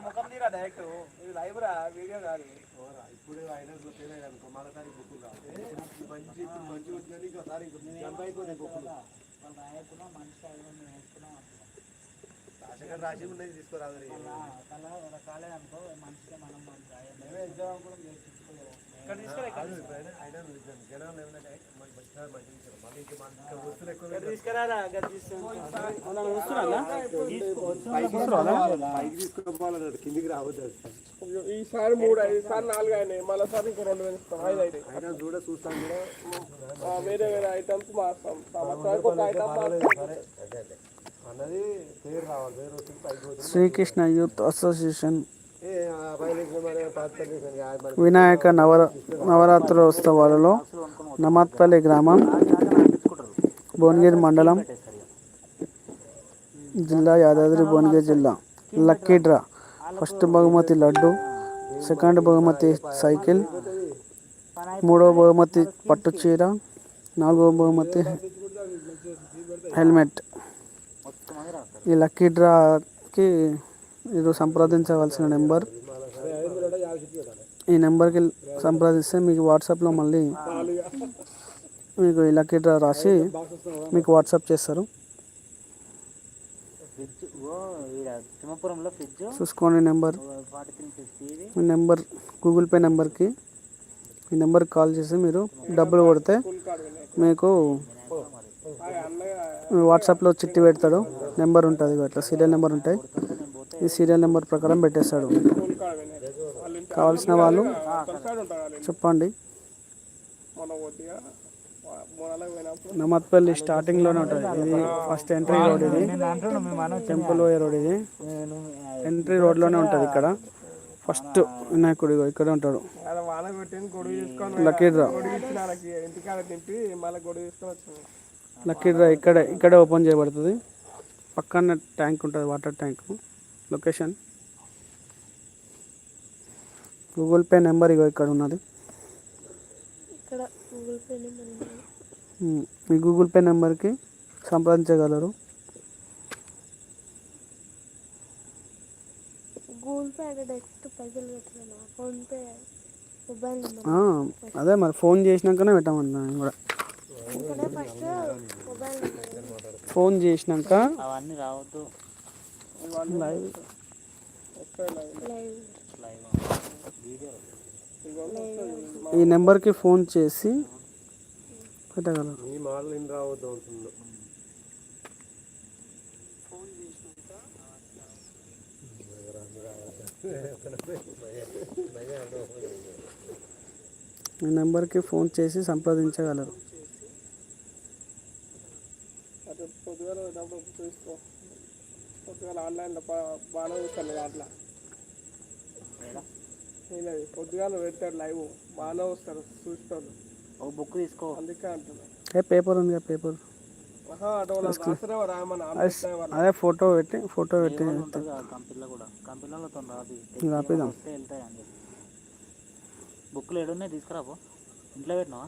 ముఖం తీరా డైరెక్ట్ ఇది లైవ్ రా? వీడియో కాదు. ఇప్పుడు అయినా ఫెయిల్ అనుకో మరోసారి బుక్కులు రావు మంచి ఇప్పుడు మంచి వచ్చిందని ఇంకోసారి జంప్ అయిపోయినాయి బుక్కులు రాజకీయ రాసి ఉన్నది తీసుకురాదు అనుకో మనిషికి మనం మనం రాయాలి కిందికి రావద్దు ఈసారి మూడు ఈసారి నాలుగు అయినాయి మళ్ళీ సారి ఇంకో రెండు ఐదు అయినా చూడ చూస్తాం కూడా ఆ, వేరే వేరే ఐటమ్స్ మాస్తాం సంవత్సరానికి ఒక ఐటమ్ మాస్తాం సరే అన్నది పేరు రావాలి పేరు శ్రీకృష్ణ యూత్ అసోసియేషన్ వినాయక నవర నవరాత్రోత్సవాలలో నమత్పల్లి గ్రామం భువనగిరి మండలం జిల్లా యాదాద్రి భువనగిరి జిల్లా. లక్కీ డ్రా ఫస్ట్ బహుమతి లడ్డు సెకండ్ బహుమతి సైకిల్ మూడవ బహుమతి పట్టు చీర నాలుగవ బహుమతి హెల్మెట్. ఈ లక్కీ డ్రాకి మీరు సంప్రదించవలసిన నెంబర్. ఈ నెంబర్కి సంప్రదిస్తే మీకు వాట్సాప్లో మళ్ళీ మీకు ఈ లక్కీ డ్రా రాసి మీకు వాట్సాప్ చేస్తారు. చూసుకోండి నెంబర్. మీ ఈ నెంబర్ గూగుల్ పే నెంబర్కి ఈ నెంబర్కి కాల్ చేసి మీరు డబ్బులు కొడితే మీకు వాట్సాప్లో చిట్టి పెడతాడు. నెంబర్ ఉంటుంది అట్లా సీరియల్ నెంబర్ ఉంటాయి. ఈ సీరియల్ నెంబర్ ప్రకారం పెట్టేస్తాడు. కావాల్సిన వాళ్ళు చెప్పండి. నమత్పల్లి స్టార్టింగ్లోనే ఉంటుంది. ఇది ఫస్ట్ ఎంట్రీ రోడ్ ఇది. టెంపుల్ పోయే రోడ్ ఇది. ఎంట్రీ రోడ్లోనే ఉంటుంది ఇక్కడ. ఫస్ట్ వినాయకుడు ఇక్కడే ఉంటాడు. అలా వాన ఇక్కడే ఇక్కడే ఓపెన్ చేయబడుతుంది. పక్కన ట్యాంక్ ఉంటుంది water tank location. Google Pay number ఇగో ఇక్కడ ఉన్నది. మీ గూగుల్ పే నెంబర్కి సంప్రదించగలరు. అదే మరి ఫోన్ చేసినాకనే పెట్టామన్నా నేను కూడా. ఇక్కడ ఫస్ట్ మొబైల్ నెంబర్ ఫోన్ చేసినాక అవన్నీ రావద్దు. లైవ్ లైవ్ వీడియో ఈ నెంబర్కి ఫోన్ చేసి పెట్టగలరు. ఈ మోడల్ ఇన్ రావద్దు అవుతుంది ఈ నెంబర్కి ఫోన్ చేసి సంప్రదించగలరు. చూసుకో పొద్దుగాల ఆన్లైన్లో బాగా చూస్తాను దాంట్లో లేదు పొద్దుగాల పెడతాడు లైవ్ బాగానే వస్తారు చూస్తారు ఒక బుక్ తీసుకో. అందుకే అంటున్నాను ఏ పేపర్ ఉంది పేపర్? అదే ఫోటో పెట్టి ఫోటో పెట్టి కంపెనీలో కూడా. కంపెనీలతో రాదు. రాపిద్దాం. వస్తే వెళ్తాయి అని చెప్పి. బుక్లు ఏడున్నాయి తీసుకురాపో ఇంట్లో పెట్టినావా?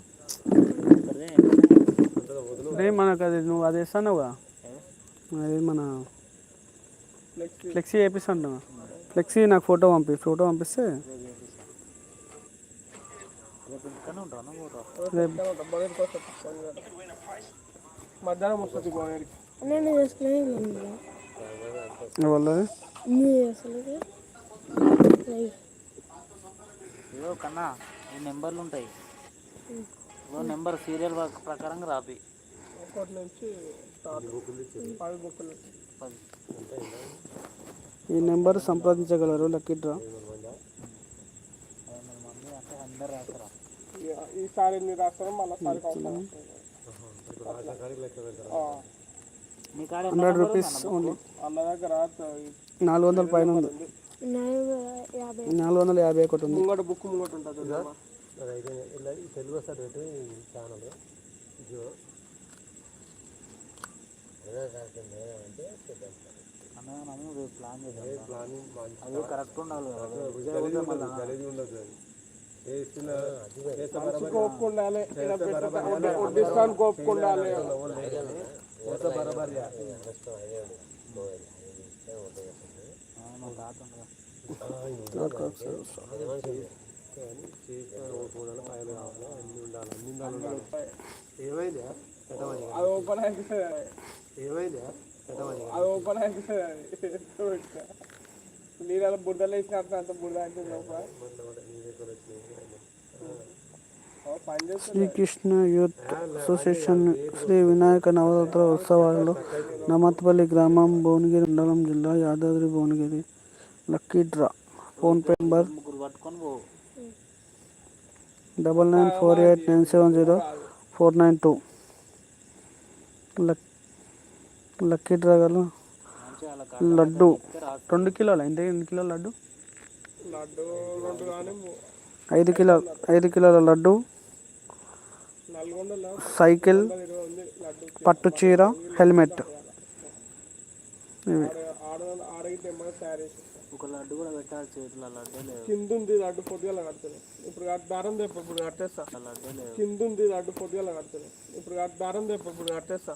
మనకు అది నువ్వు అది ఇస్తాను కదా. అది మన ఫ్లెక్సీ వేపిస్తాను ఫ్లెక్సీ నాకు ఫోటో పంపి ఫోటో పంపిస్తే. మధ్యాహ్నం వస్తుంది ఇదో? కన్నా ఈ నెంబర్లు ఉంటాయి. ఇదో నెంబర్ సీరియల్ ప్రకారంగా రాపి. ఒకటి నుంచి పది బుక్కులు. పది. ఈ నెంబర్ సంప్రదించగలరు లక్కీ డ్రా. ఈసారి ఎన్ని రాస్తారో హండ్రెడ్ రూపీస్ ఓన్లీ. అన్న దగ్గర నాలుగు వందల పైన ఉంది. నాలుగు వందల యాభై ఒకటి ఉంది. ముంగట బుక్ ముంగట ఉంటుంది వస్తుంది పెట్టి ఛానల్ జో అన్నదానము రేపు ప్లాన్ చేద్దాం ప్లానింగ్ మంచి అది కరెక్ట్ ఉండాలి కదా గలీజ్ ఉండదు గలీజ్ ఉండదు అది వేస్తున్న వేస్తే మనిషికి ఒప్పుకుండాలి ఈడ పెట్టుకుంటా- వడ్డీ- వడ్డిస్తానికి ఒప్పుకుండాలి వేస్తే బరాబర్ ఆ, ఏమైంది పెట్టమని అది ఓపెన్ బుడ్డలు అంత బుడ్డ అంటే లోపల. శ్రీకృష్ణ యూత్ అసోసియేషన్ శ్రీ వినాయక నవరాత్ర ఉత్సవాలలో నమత్పల్లి గ్రామం భువనగిరి మండలం జిల్లా Yadadri Bhuvanagiri. Lucky draw. PhonePe number double nine four eight nine seven zero four nine two. Lucky draw గల లడ్డు. రెండు కిలోలు? ఎంత ఎన్ని కిలోల లడ్డు? లడ్డు ఐదు కిలో ఐదు కిలోల లడ్డు. నల్గొండలో సైకిల్ ఇరవై ఉంది లడ్డు పట్టు చీర హెల్మెట్. ఇవి. ఆడ ఆడకి తెమ్మని తయారు చేసి ఒక లడ్డు కూడా పెట్టాలి చేతిలో లడ్డే లేదు. కింద ఉంది లడ్డు పొద్దుగల కడుతుంది ఇప్పుడు దారం తెప్ప ఇప్పుడు కట్టేస్తా. లడ్డే లేదు. కింద ఉంది లడ్డు పొద్దుగల కడుతుంది ఇప్పుడు దారం తెప్ప ఇప్పుడు కట్టేస్తా.